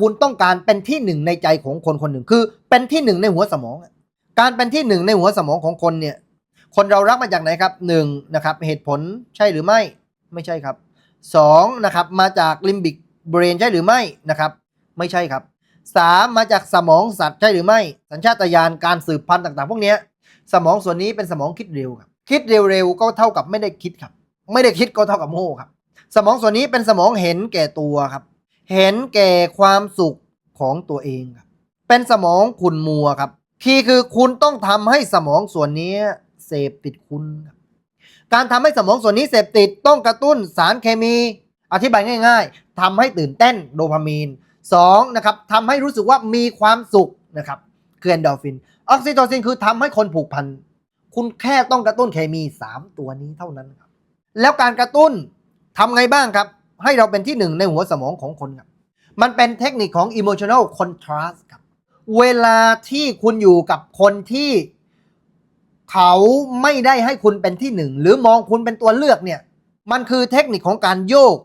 คุณต้องการเป็นที่หนึ่งในใจของคนคนหนึ่งคือ เป็นที่หนึ่งในหัวสมอง การเป็นที่หนึ่งในหัวสมองของคนเนี่ย คนเรารักมาจากไหนครับหนึ่งนะครับ เหตุผลใช่หรือไม่ไม่ใช่ครับสองนะครับมาจากลิมบิกเบรนใช่หรือไม่นะครับ ไม่ใช่ครับสามมาจากสมองสัตว์ใช่หรือไม่ สัญชาตญาณการสืบพันธุ์ต่าง ๆ พวกนี้สมองส่วนนี้เป็นสมองคิดเร็วครับ คิดเร็วๆก็เท่ากับไม่ได้คิดครับ ไม่ได้คิดก็เท่ากับโง่ครับ สมองส่วนนี้เป็นสมองเห็นแก่ตัวครับ เห็นแก่ความสุขของตัวเองครับ เป็นสมองขุนมัวครับ คีย์คือคุณต้องทำให้สมองส่วนนี้เสพติดคุณครับการทำให้สมองส่วนนี้เสพติดต้องกระตุ้นสารเคมี อธิบายง่าย ๆทำให้ตื่นเต้นโดพามีนสองนะครับทำให้รู้สึกว่ามีความสุขนะครับคือเอนโดฟิน ออกซิโทซินคือทำให้คนผูกพัน คุณแค่ต้องกระตุ้นเคมี 3 ตัวนี้เท่านั้นครับ แล้วการกระตุ้นทำไงบ้างครับ ให้เราเป็นที่หนึ่งในหัวสมองของคนครับ มันเป็นเทคนิคของ emotional contrast ครับ เวลาที่คุณอยู่กับคนที่เขาไม่ได้ให้คุณเป็นที่หนึ่ง หรือมองคุณเป็นตัวเลือกเนี่ย มันคือเทคนิคของการโยก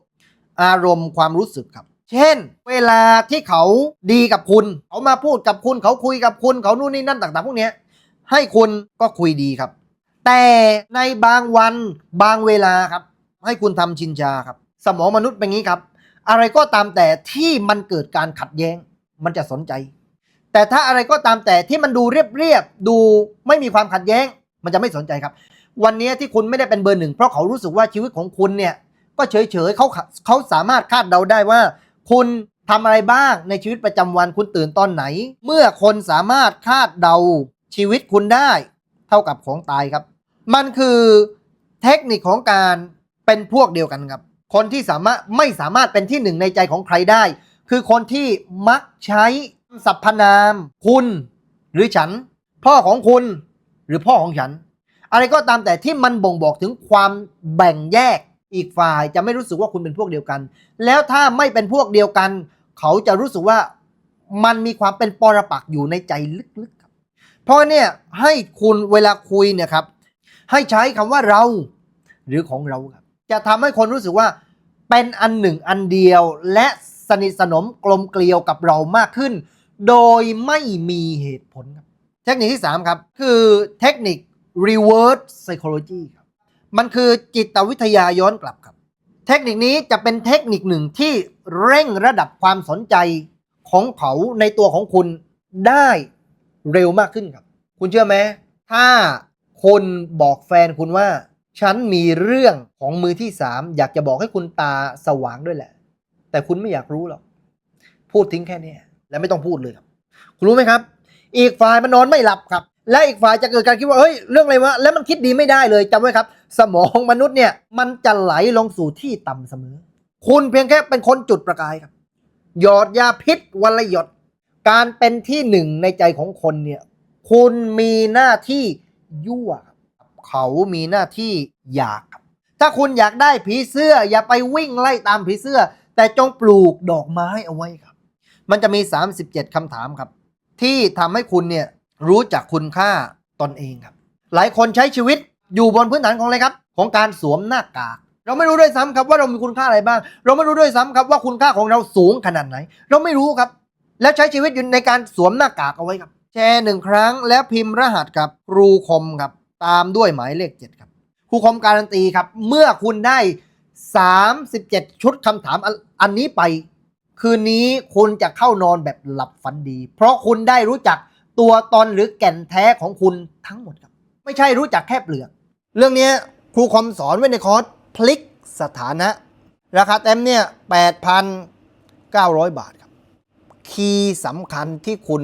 อารมณ์ความรู้สึกครับ เช่น เวลาที่เขาดีกับคุณ เขามาพูดกับคุณ เขาคุยกับคุณ เขานู่นนี่นั่นต่างๆ พวกนี้ให้คุณก็คุยดีครับ แต่ในบางวันบางเวลาครับ ให้คุณทำชินชาครับ สมองมนุษย์เป็นงี้ครับ อะไรก็ตามแต่ที่มันเกิดการขัดแย้ง มันจะสนใจ แต่ถ้าอะไรก็ตามแต่ที่มันดูเรียบๆดูไม่มีความขัดแย้ง มันจะไม่สนใจครับ วันนี้ที่คุณไม่ได้เป็นเบอร์หนึ่งเพราะเขารู้สึกว่าชีวิตของคุณเนี่ยก็เฉยๆเขาเขาสามารถคาดเดาได้ว่า คุณทำอะไรบ้างในชีวิตประจำวันคุณตื่นตอนไหน เมื่อคนสามารถคาดเดาชีวิตคุณได้ เท่ากับของตายครับ มันคือเทคนิคของการเป็นพวกเดียวกันครับ คนที่สามารถไม่สามารถเป็นที่หนึ่งในใจของใครได้ คือคนที่มักใช้สรรพนาม คุณ หรือฉัน พ่อของคุณ หรือพ่อของฉัน อะไรก็ตามแต่ที่มันบ่งบอกถึงความแบ่งแยกอีกฝ่ายจะไม่รู้สึกว่าคุณเป็นพวกเดียวกัน แล้วถ้าไม่เป็นพวกเดียวกัน เขาจะรู้สึกว่ามันมีความเป็นปรปักษ์อยู่ในใจลึกๆครับ เพราะเนี่ยให้คุณเวลาคุยเนี่ยครับ ให้ใช้คำว่าเรา หรือของเราครับจะทำให้คนรู้สึกว่า เป็นอันหนึ่งอันเดียวและสนิทสนมกลมเกลียวกับเรามากขึ้น โดยไม่มีเหตุผลครับเทคนิคที่ 3 ครับ คือเทคนิค reverse psychology ครับมันคือจิตวิทยาย้อนกลับครับ เทคนิคนี้จะเป็นเทคนิคหนึ่งที่เร่งระดับความสนใจของเขาในตัวของคุณได้เร็วมากขึ้นครับ คุณเชื่อไหมถ้าคนบอกแฟนคุณว่า ฉันมีเรื่องของมือที่สามอยากจะบอกให้คุณตาสว่างด้วยแหละ แต่คุณไม่อยากรู้หรอก พูดทิ้งแค่นี้และไม่ต้องพูดเลยครับคุณรู้ไหมครับ อีกฝ่ายมันนอนไม่หลับครับ และอีกฝ่ายจะเกิดการคิดว่าเฮ้ยเรื่องอะไรวะแล้วมันคิดดีไม่ได้เลยจำไว้ครับ สมองมนุษย์เนี่ยมันจะไหลลงสู่ที่ต่ำเสมอ คุณเพียงแค่เป็นคนจุดประกายครับ หยอดยาพิษวันละหยดการเป็นที่หนึ่งในใจของคนเนี่ยคุณมีหน้าที่ยั่วครับ เขามีหน้าที่อยากครับถ้าคุณอยากได้ผีเสื้อ อย่าไปวิ่งไล่ตามผีเสื้อ แต่จงปลูกดอกไม้เอาไว้ครับ มันจะมี 37คำถามครับ ที่ทำให้คุณเนี่ยรู้จักคุณค่าตนเองครับ หลายคนใช้ชีวิตอยู่บนพื้นฐานของอะไรครับ ของการสวมหน้ากากเราไม่รู้ด้วยซ้ำครับว่าเรามีคุณค่าอะไรบ้าง เราไม่รู้ด้วยซ้ำครับว่าคุณค่าของเราสูงขนาดไหน เราไม่รู้ครับ แล้วใช้ชีวิตอยู่ในการสวมหน้ากากเอาไว้ครับ แชร์หนึ่งครั้งแล้วพิมพ์รหัสครับครูคมครับ ตามด้วยหมายเลขเจ็ดครับครูคมการันตีครับ เมื่อคุณได้ 37 ชุดคำถามอันอันนี้ไป คืนนี้คุณจะเข้านอนแบบหลับฝันดี เพราะคุณได้รู้จักตัวตนหรือแก่นแท้ของคุณทั้งหมดครับ ไม่ใช่รู้จักแค่เปลือก เรื่องนี้ครูคอมสอนไว้ในคอร์สพลิกสถานะ ราคาเต็มเนี่ย 8,900 บาทครับ คีย์สำคัญที่คุณ